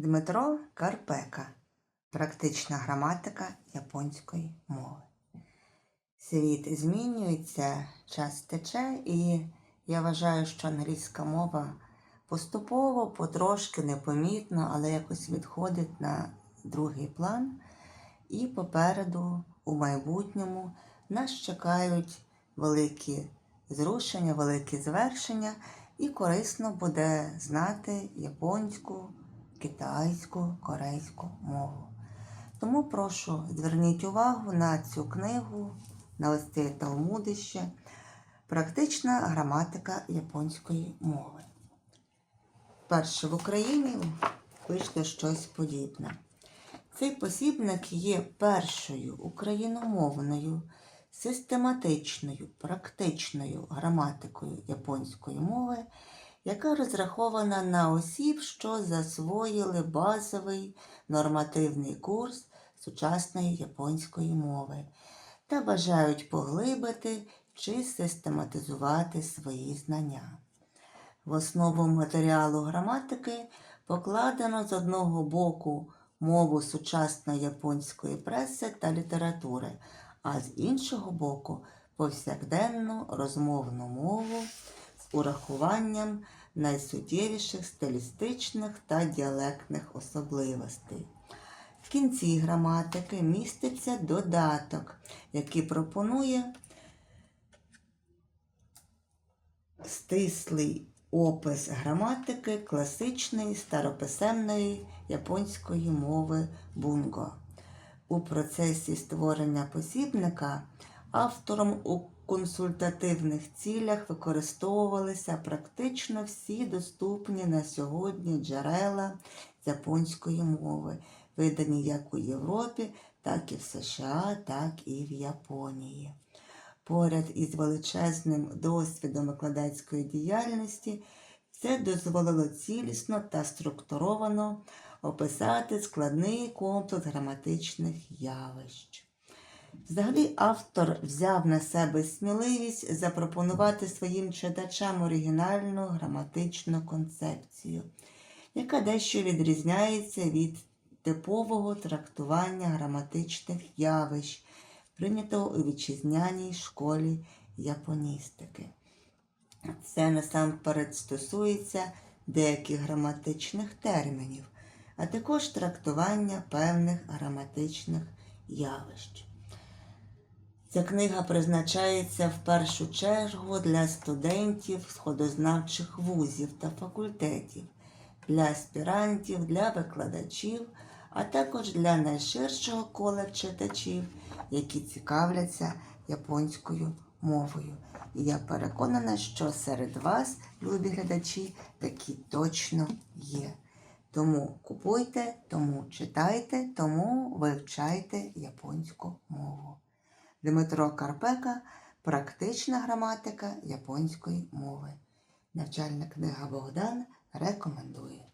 Дмитро Карпека. Практична граматика японської мови. Світ змінюється, час тече, і я вважаю, що англійська мова поступово, потрошки, непомітно, але якось відходить на другий план. І попереду, у майбутньому, нас чекають великі зрушення, великі звершення, і корисно буде знати японську, китайську, корейську мову. Тому прошу зверніть увагу на цю книгу, на це талмудище, практична граматика японської мови. Вперше в Україні вийшло щось подібне. Цей посібник є першою україномовною, систематичною, практичною граматикою японської мови, яка розрахована на осіб, що засвоїли базовий нормативний курс сучасної японської мови та бажають поглибити чи систематизувати свої знання. В основу матеріалу граматики покладено з одного боку мову сучасної японської преси та літератури, а з іншого боку повсякденну розмовну мову урахуванням найсуттєвіших стилістичних та діалектних особливостей. В кінці граматики міститься додаток, який пропонує стислий опис граматики класичної старописемної японської мови бунго. У процесі створення посібника автором у консультативних цілях використовувалися практично всі доступні на сьогодні джерела японської мови, видані як у Європі, так і в США, так і в Японії. Поряд із величезним досвідом викладацької діяльності це дозволило цілісно та структуровано описати складний комплекс граматичних явищ. Взагалі, автор взяв на себе сміливість запропонувати своїм читачам оригінальну граматичну концепцію, яка дещо відрізняється від типового трактування граматичних явищ, прийнятого у вітчизняній школі японістики. Це насамперед стосується деяких граматичних термінів, а також трактування певних граматичних явищ. Ця книга призначається в першу чергу для студентів сходознавчих вузів та факультетів, для аспірантів, для викладачів, а також для найширшого кола читачів, які цікавляться японською мовою. І я переконана, що серед вас, любі глядачі, такі точно є. Тому купуйте, тому читайте, тому вивчайте японську мову. Дмитро Карпека Практична граматика японської мови. Навчальна книга Богдан рекомендує.